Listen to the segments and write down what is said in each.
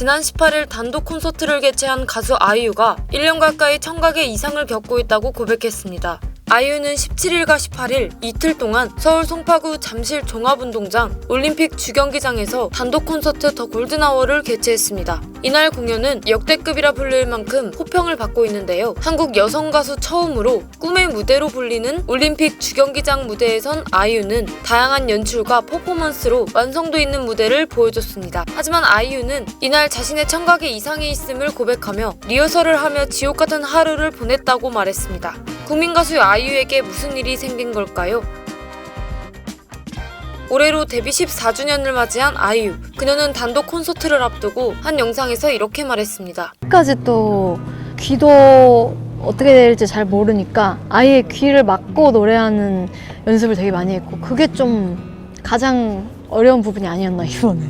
지난 18일 단독 콘서트를 개최한 가수 아이유가 1년 가까이 청각의 이상을 겪고 있다고 고백했습니다. 아이유는 17일과 18일 이틀 동안 서울 송파구 잠실 종합운동장 올림픽 주경기장에서 단독 콘서트 더 골든아워를 개최했습니다. 이날 공연은 역대급이라 불릴 만큼 호평을 받고 있는데요. 한국 여성 가수 처음으로 꿈의 무대로 불리는 올림픽 주경기장 무대에선 아이유는 다양한 연출과 퍼포먼스로 완성도 있는 무대를 보여줬습니다. 하지만 아이유는 이날 자신의 청각에 이상이 있음을 고백하며 리허설을 하며 지옥 같은 하루를 보냈다고 말했습니다. 국민 가수 아이유에게 무슨 일이 생긴 걸까요? 올해로 데뷔 14주년을 맞이한 아이유. 그녀는 단독 콘서트를 앞두고 한 영상에서 이렇게 말했습니다. 끝까지 또 귀도 어떻게 될지 잘 모르니까 아예 귀를 막고 노래하는 연습을 되게 많이 했고 그게 좀 가장 어려운 부분이 아니었나 이번에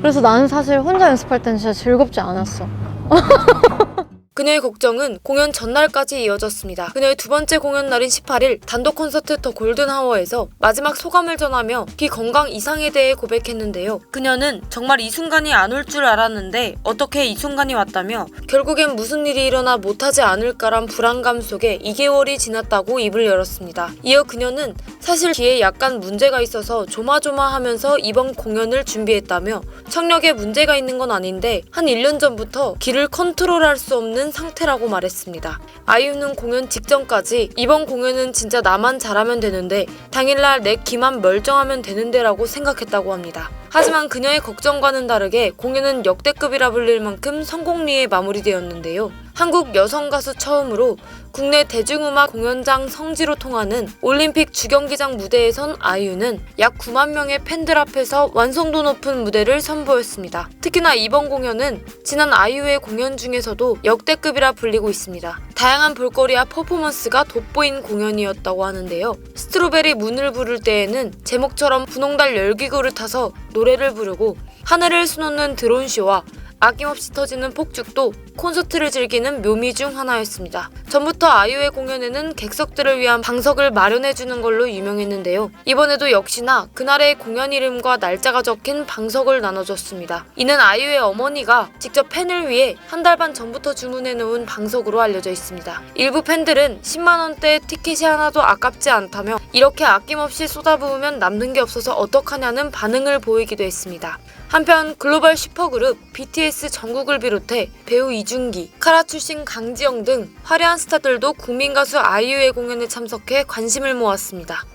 그래서 나는 사실 혼자 연습할 때는 진짜 즐겁지 않았어 그녀의 걱정은 공연 전날까지 이어졌습니다. 그녀의 두 번째 공연 날인 18일 단독 콘서트 더 골든하워에서 마지막 소감을 전하며 귀 건강 이상에 대해 고백했는데요. 그녀는 정말 이 순간이 안 올 줄 알았는데 어떻게 이 순간이 왔다며 결국엔 무슨 일이 일어나 못하지 않을까란 불안감 속에 2개월이 지났다고 입을 열었습니다. 이어 그녀는 사실 귀에 약간 문제가 있어서 조마조마하면서 이번 공연을 준비했다며 청력에 문제가 있는 건 아닌데 한 1년 전부터 귀를 컨트롤할 수 없는 상태라고 말했습니다. 아이유는 공연 직전까지 이번 공연은 진짜 나만 잘하면 되는데 당일날 내 귀만 멀쩡하면 되는데라고 생각했다고 합니다. 하지만 그녀의 걱정과는 다르게 공연은 역대급이라 불릴 만큼 성공리에 마무리되었는데요. 한국 여성 가수 처음으로 국내 대중음악 공연장 성지로 통하는 올림픽 주경기장 무대에 선 아이유는 약 9만 명의 팬들 앞에서 완성도 높은 무대를 선보였습니다. 특히나 이번 공연은 지난 아이유의 공연 중에서도 역대급이라 불리고 있습니다. 다양한 볼거리와 퍼포먼스가 돋보인 공연이었다고 하는데요. 스트로베리 문을 부를 때에는 제목처럼 분홍달 열기구를 타서 노래를 부르고 하늘을 수놓는 드론쇼와 아낌없이 터지는 폭죽도 콘서트를 즐기는 묘미 중 하나였습니다. 전부터 아이유의 공연에는 객석들을 위한 방석을 마련해주는 걸로 유명했는데요. 이번에도 역시나 그날의 공연 이름과 날짜가 적힌 방석을 나눠줬습니다. 이는 아이유의 어머니가 직접 팬을 위해 한 달 반 전부터 주문해놓은 방석으로 알려져 있습니다. 일부 팬들은 10만원대 티켓이 하나도 아깝지 않다며 이렇게 아낌없이 쏟아부으면 남는 게 없어서 어떡하냐는 반응을 보이기도 했습니다. 한편 글로벌 슈퍼그룹 BTS 정국을 비롯해 배우 이준기, 카라 출신 강지영 등 화려한 스타들도 국민 가수 아이유의 공연에 참석해 관심을 모았습니다.